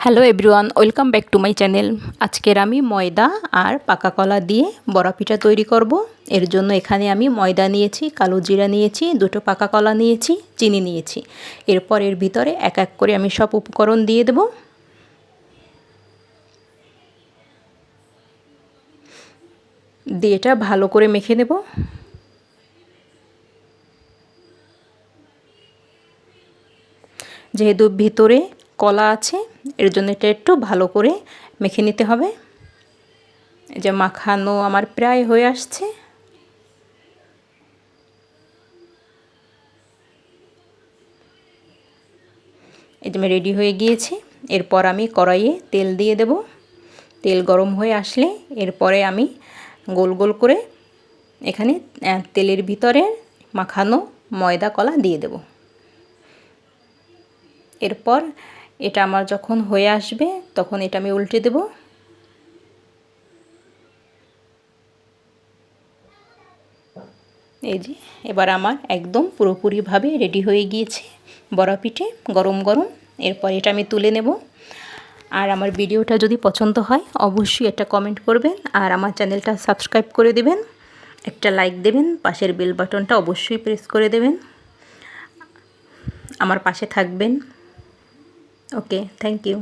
Hello everyone welcome back to my channel আজকের আমি ময়দা আর পাকা কলা দিয়ে বড়া পিঠা তৈরি করব। এর জন্য এখানে আমি ময়দা নিয়েছি, কালো জিরা নিয়েছি, দুটো পাকা কলা নিয়েছি, চিনি নিয়েছি। এরপর এর ভিতরে এক এক করে আমি সব উপকরণ দিয়ে দেব। দিয়ে এটা ভালো করে মেখে নেব। যেহেতু ভিতরে কলা আছে এর জন্য এটা একটু ভালো করে মেখে নিতে হবে। যে মাখানো আমার প্রায় হয়ে আসছে। এই যে রেডি হয়ে গিয়েছে। এরপর আমি কড়াইয়ে তেল দিয়ে দেব। তেল গরম হয়ে আসলে এরপরে আমি গোল গোল করে এখানে তেলের ভিতরে মাখানো ময়দা কলা দিয়ে দেব। এরপর এটা আমার যখন হয়ে আসবে, তখন এটা আমি উল্টে দেব। এই যে, এবার আমার একদম পুরোপুরিভাবে রেডি হয়ে গিয়েছে বড়া পিঠে গরম গরম। এরপর এটা আমি তুলে নেব। আর আমার ভিডিওটা যদি পছন্দ হয়, অবশ্যই একটা কমেন্ট করবেন আর আমার চ্যানেলটা সাবস্ক্রাইব করে দেবেন। একটা লাইক দেবেন, পাশের বেল বাটনটা অবশ্যই প্রেস করে দেবেন। আমার পাশে থাকবেন। Okay thank you